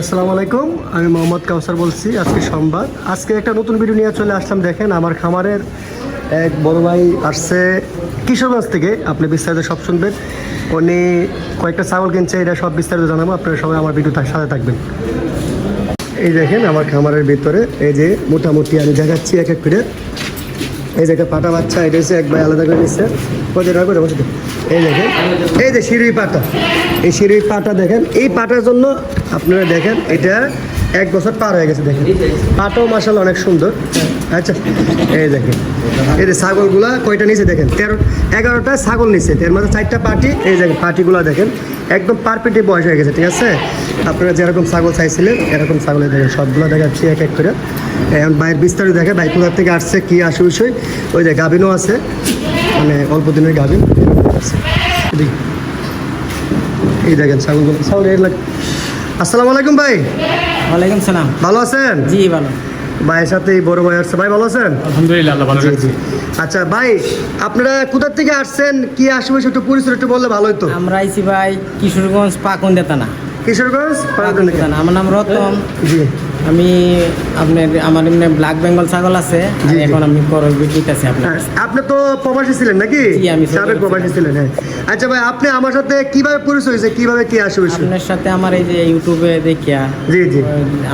আসসালামু আলাইকুম, আমি মোহাম্মদ কাউসার বলছি, আজকে সোমবার আজকে একটা নতুন ভিডিও নিয়ে চলে আসলাম, দেখেন আমার খামারের এক বড় ভাই আসছে কিশোরগঞ্জ থেকে। আপনি বিস্তারিত সব শুনবেন। উনি কয়েকটা ছাগল কিনছে, এটা সব বিস্তারিত জানাব। আপনারা সবাই আমার ভিডিও সাথে থাকবেন। এই দেখেন আমার খামারের ভিতরে, এই যে মোটামুটি আমি দেখাচ্ছি এক এক করে। এই একটা পাটা বাচ্চা, এটা হচ্ছে এক আলাদা করে নিচ্ছে টাকা করে বসে এই দেখেন, এই যে সিঁড়ি পাটা, এই সিঁড়ি পাটা দেখেন, এই পাটার জন্য আপনারা দেখেন, এটা এক বছর পার হয়ে গেছে দেখেন। পাটাও মাসাল অনেক সুন্দর। আচ্ছা এই দেখেন, এই যে ছাগলগুলা কয়টা নিচে দেখেন? তেরো, এগারোটা ছাগল নিচে। এর মধ্যে চারটা পাটি, এই দেখেন পাটিগুলো দেখেন, একদম পারফেক্টে বয়স হয়ে গেছে, ঠিক আছে? আপনারা যেরকম ছাগল চাইছিলেন, এরকম ছাগলে দেখেন, সবগুলো দেখাচ্ছি এক এক করে। এখন বাইরের বিস্তারিত দেখে ভাই কোথা থেকে আসছে কী আসে বিষয় ওই যে গাভিনও আছে মানে অল্প দিনের গাভিন আছে এই দেখেন ছাগলগুলো ছাগল এর লাগ। আসসালামু আলাইকুম ভাই। ওয়ালাইকুম সালাম। ভালো আছেন? জি ভালো। ভাইয়ের সাথে বড় ভাই আসছে ভাই ভালো আছেন? আলহামদুলিল্লাহ আল্লাহ ভালো জি আচ্ছা ভাই আপনারা কোথা থেকে আসছেন কি আসবে একটু পরিচয় একটু বললে ভালো হতো আমরা আইছি ভাই কিশোরগঞ্জ পাকুন দেতানা। কিশোরগঞ্জ পাকুন দেতানা আমার নাম রতন। জি। আমি আপনার আমার এমনি ব্ল্যাক বেঙ্গল ছাগল আছে। এখন আমি করল বিক্রিতে আছি আপনার হ্যাঁ, আপনি তো প্রবাসী ছিলেন নাকি? আমি সাবেক প্রবাসী ছিলেন হ্যাঁ। আচ্ছা ভাই আপনি আমার সাথে কীভাবে পরিচয় হয়েছে কীভাবে কি আসবে আপনার সাথে আমার এই যে ইউটিউবে দেখিয়া জি জি।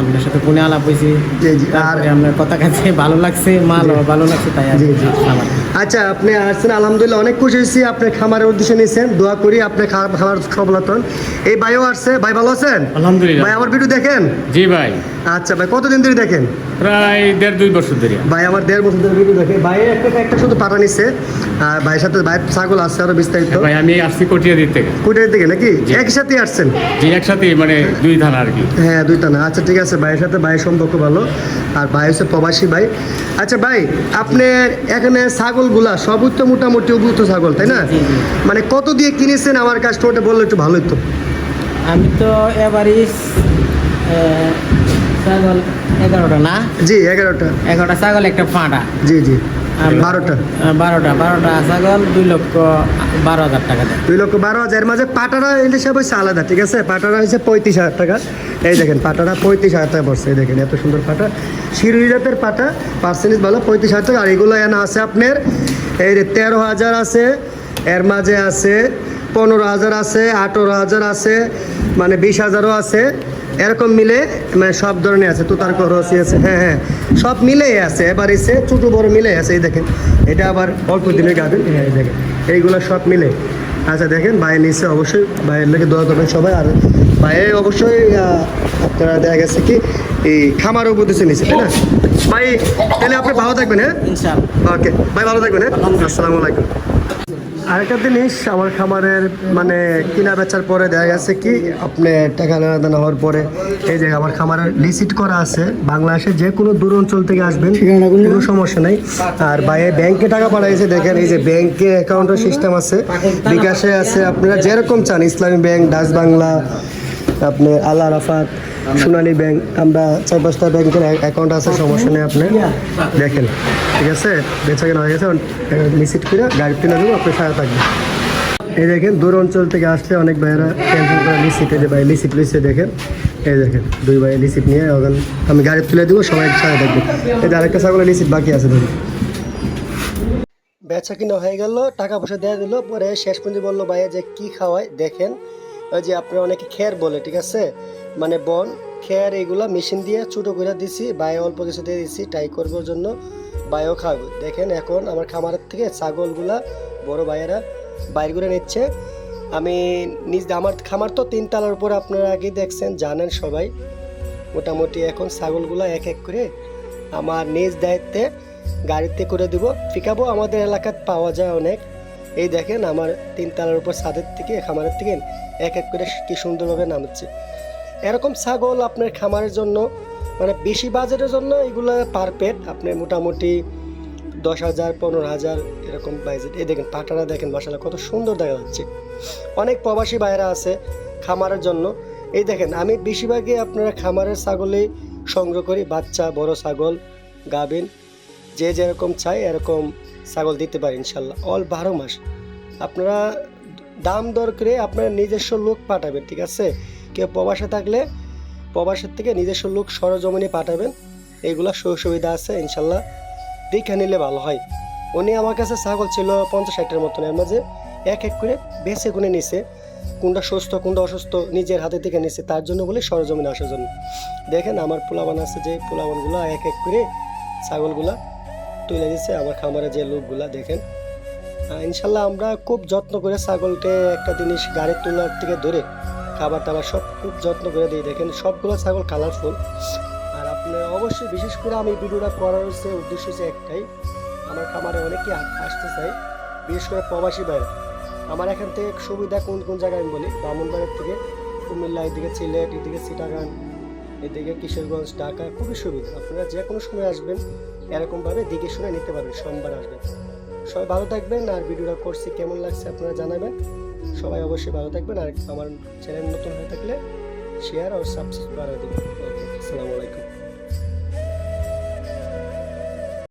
আপনার সাথে ফোনে আলাপ হয়েছি। জি, জি। আর- আপনার কথা কাছে ভালো লাগছে মাল ভালো লাগছে তাই জি, জি। আচ্ছা আপনি আসছেন আলহামদুলিল্লাহ অনেক খুশি হয়েছি। আপনি খামারের উদ্দেশ্যে নিয়েছেন। দোয়া করি আপনি খাবার সফলতন এই ভাইও আসছে। ভাই ভালো আছেন? আলহামদুলিল্লাহ। ভাই আমার ভিডিও দেখেন? জি ভাই। আচ্ছা ভাই কতদিন ধরে দেখেন? প্রায় দেড় দুই বছর ধরে। ভাই আমার দেড় বছর ধরে ভিডিও দেখে ভাই একটা একটা শুধু পাঠা নিচ্ছে আর ভাইয়ের সাথে ভাই ছাগল আসছে আরও বিস্তারিত। ভাই আমি আসছি কটিয়াদির থেকে। কুটির দিকে নাকি? একই সাথে আসছেন? জি একসাথে মানে দুই থানা আর কি। হ্যাঁ দুই থানা। আচ্ছা ঠিক আছে ভাইয়ের সাথে ভাইয়ের সম্পর্ক ভালো। আর ভাই হচ্ছে প্রবাসী ভাই। আচ্ছা ভাই আপনি এখানে ছাগলগুলা সবই তো মোটামুটি উপযুক্ত ছাগল তাই না। মানে কত দিয়ে কিনেছেন? আমার কাস্টমারটা বললে একটু ভালোই তো আমি তো এবারই ছাগল এগারোটা না? জি এগারোটা। এগারোটা ছাগল একটা ফাঁটা। জি জি। আর বারোটা? বারোটা। বারোটা ছাগল দুই লক্ষ বারো হাজার টাকা দুই লক্ষ বারো হাজার। মাঝে পাটারা হিসাব হচ্ছে আলাদা ঠিক আছে? পাটারা হচ্ছে পঁয়ত্রিশ হাজার টাকা। এই দেখেন পাটারা পঁয়ত্রিশ হাজার টাকা পড়ছে। এই দেখেন এত সুন্দর পাটা। শিরুই জাতের পাটা পার্সেন্টেজ ভালো পঁয়ত্রিশ হাজার টাকা। আর এগুলো এনে আছে আপনার এই যে তেরো হাজার আছে এর মাঝে আছে পনেরো হাজার আছে আঠেরো হাজার আছে মানে বিশ হাজারও আছে। এরকম মিলে মানে সব ধরনের আছে তুতার করসি আছে হ্যাঁ হ্যাঁ সব মিলেই আছে এবার এসে ছোটো বড় মিলে আছে এই দেখেন। এটা আবার অল্প দিনে গাবেন হ্যাঁ এই দেখেন এইগুলো সব মিলে। আচ্ছা দেখেন ভাইয়ের নিচে অবশ্যই ভাইয়ের লেগে দোয়া করবেন সবাই আর ভাইয়ে অবশ্যই আপনারা দেখা গেছে কি এই খামার উপদেশে নিচে তাই না? ভাই তাহলে আপনি ভালো থাকবেন হ্যাঁ? ওকে ভাই ভালো থাকবেন হ্যাঁ? আসসালামু আলাইকুম। আরেকটা জিনিস আমার খামারের মানে কিনা বেচার পরে দেখা গেছে কি আপনি টাকা লেনাদেনা হওয়ার পরে এই যে আমার খামারের লিসিট করা আছে বাংলাদেশে যে কোনো দূর অঞ্চল থেকে আসবেন কোনো সমস্যা নাই। আর বাইরে ব্যাংকে টাকা পাঠাইছে দেখেন এই যে ব্যাংকে অ্যাকাউন্টের সিস্টেম আছে বিকাশে আছে আপনারা যেরকম চান ইসলামী ব্যাংক ডাচ বাংলা আপনি আল্লাহ রাফাত সোনালী ব্যাংক, আমরা চার পাঁচটা ব্যাংকের অ্যাকাউন্ট আছে, সমস্যা নেই আপনি দেখেন, ঠিক আছে? বেচা কেনা হয়ে গেছে লিসিট করে গাড়ি কিনে দেবো আপনি সারা থাকবেন এই দেখেন, দূর অঞ্চল থেকে আসলে অনেক ভাইয়েরা ক্যান্সেল করে লিসিট এই যে ভাই লিসিট লিসে দেখেন। এই দেখেন, দুই ভাই লিসিট নিয়ে ওখান আমি গাড়ি তুলে দেবো, সবাই সারা থাকবে। এই যে আরেকটা ছাগলের লিসিট বাকি আছে ধরুন বেচা কিনা হয়ে গেল, টাকা পয়সা দেওয়া দিল, পরে শেষ পর্যন্ত বলল, ভাইয়া যে কি খাওয়ায়, দেখেন। ওই যে আপনার অনেকে খের বলে, ঠিক আছে? মানে বন খেয়ার এগুলা মেশিন দিয়ে ছোটো করে দিছি, বায়ে অল্প কিছু দিয়ে দিছি, টাই করবার জন্য বায়ও খাবে। দেখেন এখন আমার খামারের থেকে ছাগলগুলা বড় ভাইয়েরা বাইর করে নিচ্ছে। আমি নিজ আমার খামার তো তিন তলার উপর আপনারা আগে দেখছেন, জানেন সবাই। মোটামুটি এখন ছাগলগুলা এক এক করে আমার নিজ দায়িত্বে গাড়িতে করে দিব। ফিকাবো আমাদের এলাকায় পাওয়া যায় অনেক। এই দেখেন আমার তিন তলার উপর ছাদের থেকে, খামারের থেকে এক এক করে কি সুন্দরভাবে নামছে। এরকম ছাগল আপনার খামারের জন্য মানে বেশি বাজেটের জন্য এগুলো পারফেক্ট আপনি মোটামুটি দশ হাজার, পনেরো হাজার এরকম বাজেট এই দেখেন পাটারা দেখেন মশালা কত সুন্দর দেখা যাচ্ছে। অনেক প্রবাসী বাইরা আছে খামারের জন্য। এই দেখেন, আমি বেশিরভাগই আপনারা খামারের ছাগলেই সংগ্রহ করি, বাচ্চা, বড় ছাগল, গাভিন, যে যেরকম চাই এরকম ছাগল দিতে পারি ইনশাল্লাহ অল বারো মাস। আপনারা দাম দর করে আপনার নিজস্ব লোক পাঠাবেন, ঠিক আছে? কেউ প্রবাসে থাকলে প্রবাসের থেকে নিজস্ব লোক সরজমিনে পাঠাবেন। এগুলা সুযোগ সুবিধা আছে, ইনশাল্লাহ। দেখে নিলে ভালো হয়। উনি আমার কাছে ছাগল ছিল পঞ্চাশ ষাটের মতন, এর মাঝে এক এক করে বেছে গুনে নিছে। কোনটা সুস্থ, কোনটা অসুস্থ, নিজের হাতে থেকে নিছে, তার জন্য বলে সরজমিনে আসার জন্য। দেখেন আমার পোলাবান আছে যে পোলাবানগুলো এক এক করে ছাগলগুলা তুলে দিচ্ছে আমার খামারে যে লোকগুলা, দেখেন। ইনশাল্লাহ আমরা খুব যত্ন করে ছাগলকে একটা জিনিস গাড়ির তোলার থেকে ধরে খাবার টাবার সব খুব যত্ন করে দিই দেখেন, সবগুলো ছাগল কালারফুল আর আপনি অবশ্যই বিশেষ করে আমি ভিডিওটা করার হচ্ছে, উদ্দেশ্য হচ্ছে একটাই, আমার খামারে অনেকেই আসতে চাই বিশেষ করে প্রবাসী বাইরে আমার এখান থেকে সুবিধা কোন কোন জায়গায় আমি বলি? বামুনবাড়ির থেকে কুমিল্লা, এদিকে সিলেট, এদিকে চিটাগাং এদিকে কিশোরগঞ্জ, ঢাকা, খুবই সুবিধা। আপনারা যে কোনো সময় আসবেন, এরকমভাবে দেখে শুনে নিতে পারবেন, সোমবার আসবেন। সবাই ভালো থাকবেন আর ভিডিওটা করছি কেমন লাগছে আপনারা জানাবেন। সবাই অবশ্যই ভালো থাকবেন আর আমার চ্যানেল নতুন হয়ে থাকলে শেয়ার আর সাবস্ক্রাইব করে দেবেন। ওকে, আসসালামু আলাইকুম।